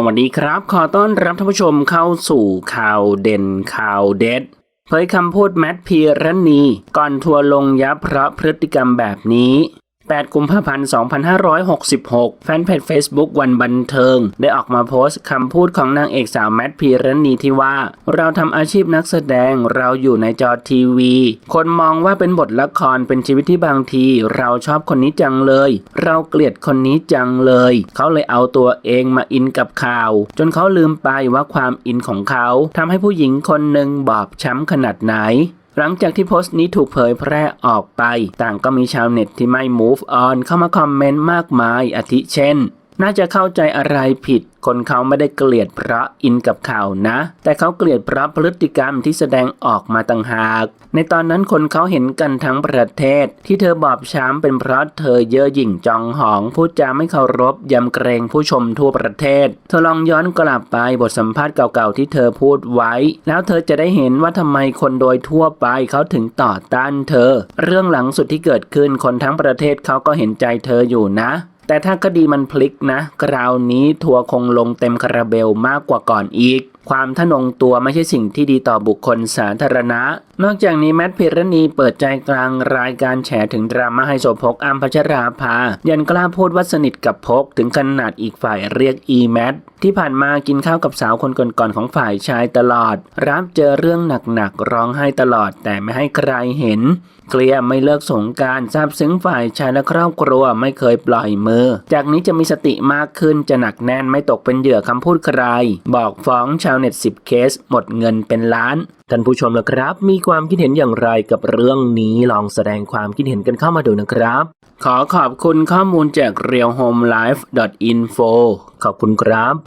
สวัสดีครับ ขอต้อนรับท่านผู้ชมเข้าสู่ข่าวเด่นข่าวเด็ด เผยคำพูดแมทพีรณี ก่อนทัวร์ลงยับเพราะพฤติกรรมแบบนี้ 8 กุมภาพันธ์ 2566 แฟนเพจ Facebook วันบันเทิง ได้ออกมาโพสต์คำพูดของนางเอกสาวแมทพีรณีที่ว่า เราทำอาชีพนักแสดงเราอยู่ในจอทีวี คนมองว่าเป็นบทละครเป็นชีวิตที่บางที เราชอบคนนี้จังเลย เราเกลียดคนนี้จังเลย เขาเลยเอาตัวเองมาอินกับข่าว จนเขาลืมไปว่าความอินของเขาทำให้ผู้หญิงคนหนึ่งบอบช้ำขนาดไหน หลังจากที่โพสต์นี้ถูกเผยแพร่ออกไป ต่างก็มีชาวเน็ตที่ไม่ move on เข้ามาคอมเมนต์มากมายอาทิเช่น น่าจะเข้าใจอะไรผิด คนเขาไม่ได้เกลียดเพราะอินกับข่าวนะ แต่เขาเกลียดเพราะพฤติกรรมที่แสดงออกมาต่างหาก ในตอนนั้นคนเขาเห็นกันทั้งประเทศ ที่เธอบอบช้ำเป็นเพราะเธอเย่อหยิ่งจองหองพูดจาไม่เคารพยำเกรงผู้ชมทั่วประเทศ เธอลองย้อนกลับไปบทสัมภาษณ์เก่าๆที่เธอพูดไว้ แล้วเธอจะได้เห็นว่าทำไมคนโดยทั่วไปเขาถึงต่อต้านเธอ เรื่องหลังสุดที่เกิดขึ้นคนทั้งประเทศเขาก็เห็นใจเธออยู่นะ แต่ถ้าคดีมันพลิกนะ คราวนี้ทัวร์คงลงเต็มคาราเบลมากกว่าก่อนอีก ความทะนงตัวไม่ใช่สิ่งที่ดีต่อบุคคลสาธารณะ นอกจากนี้แมทพิรณีเปิดใจกลางรายการแฉถึงดราม่าไฮโซพกอัมพัชราภา ยันกล้าพูดว่าสนิทกับพกถึงขนาดอีกฝ่ายเรียกอีแมทที่ผ่านมากินข้าวกับสาวคนก่อนๆของฝ่ายชายตลอด รับเจอเรื่องหนักๆร้องไห้ตลอดแต่ไม่ให้ใครเห็น เคลียไม่เลิกสงการทราบซึ้งฝ่ายชายและครอบครัวไม่เคยปล่อยมือ จากนี้จะมีสติมากขึ้นจะหนักแน่นไม่ตกเป็นเหยื่อคำพูดใคร บอกฟ้องชาวเน็ต 10 เคส หมดเงินเป็นล้าน ท่านผู้ชมละครับ มีความคิดเห็นอย่างไรกับเรื่องนี้ลองแสดงความคิดเห็นกันเข้ามาดูนะครับ ขอขอบคุณข้อมูลจาก realhomelife.info ขอบคุณครับ